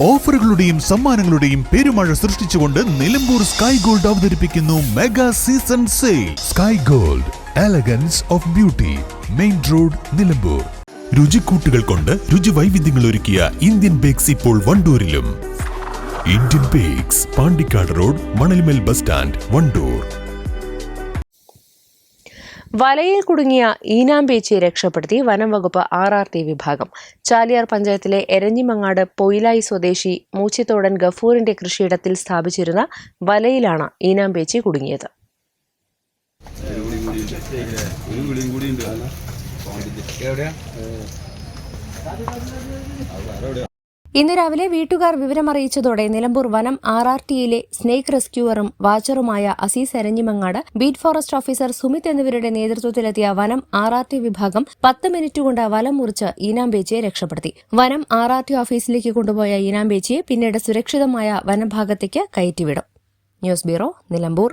ഓഫറുകളുടെയും സമ്മാനങ്ങളുടെയും പെരുമഴ സൃഷ്ടിച്ചുകൊണ്ട് നിലമ്പൂർ സ്കൈ ഗോൾഡ് അവതരിപ്പിക്കുന്നു mega season sale. Sky gold elegance of beauty main road Nilambur. രുചിക്കൂട്ടുകൾ കൊണ്ട് രുചി വൈവിധ്യങ്ങൾ ഒരുക്കിയ ഇന്ത്യൻ ബേക്സ് ഇപ്പോൾ വണ്ടൂരിലും. Indian bakes Pandikkad road Manalmel bus stand Wandoor. വലയിൽ കുടുങ്ങിയ ഈനാമ്പേച്ചിയെ രക്ഷപ്പെടുത്തി വനം വകുപ്പ് ആർ ആർ ടി വിഭാഗം. ചാലിയാർ പഞ്ചായത്തിലെ എരഞ്ഞിമങ്ങാട് പൊയിലായി സ്വദേശി മൂച്ചിത്തോടൻ ഗഫൂറിന്റെ കൃഷിയിടത്തിൽ സ്ഥാപിച്ചിരുന്ന വലയിലാണ് ഈനാമ്പേച്ചി കുടുങ്ങിയത്. ഇന്ന് രാവിലെ വീട്ടുകാർ വിവരമറിയിച്ചതോടെ നിലമ്പൂർ വനം ആർ ആർ ടിയിലെ സ്നേക്ക് റെസ്ക്യൂവറും വാച്ചറുമായ Aziz Eranjimangad beat forest officer Sumith എന്നിവരുടെ നേതൃത്വത്തിലെത്തിയ വനം ആർ ആർ ടി വിഭാഗം പത്ത് മിനിറ്റ് കൊണ്ട് വലം മുറിച്ച് ഈനാംബേച്ചിയെ രക്ഷപ്പെടുത്തി. വനം ആർ ആർ ടി ഓഫീസിലേക്ക് കൊണ്ടുപോയ ഈനാംബേച്ചിയെ പിന്നീട് സുരക്ഷിതമായ വനഭാഗത്തേക്ക് കയറ്റിവിടും. News bureau Nilambur.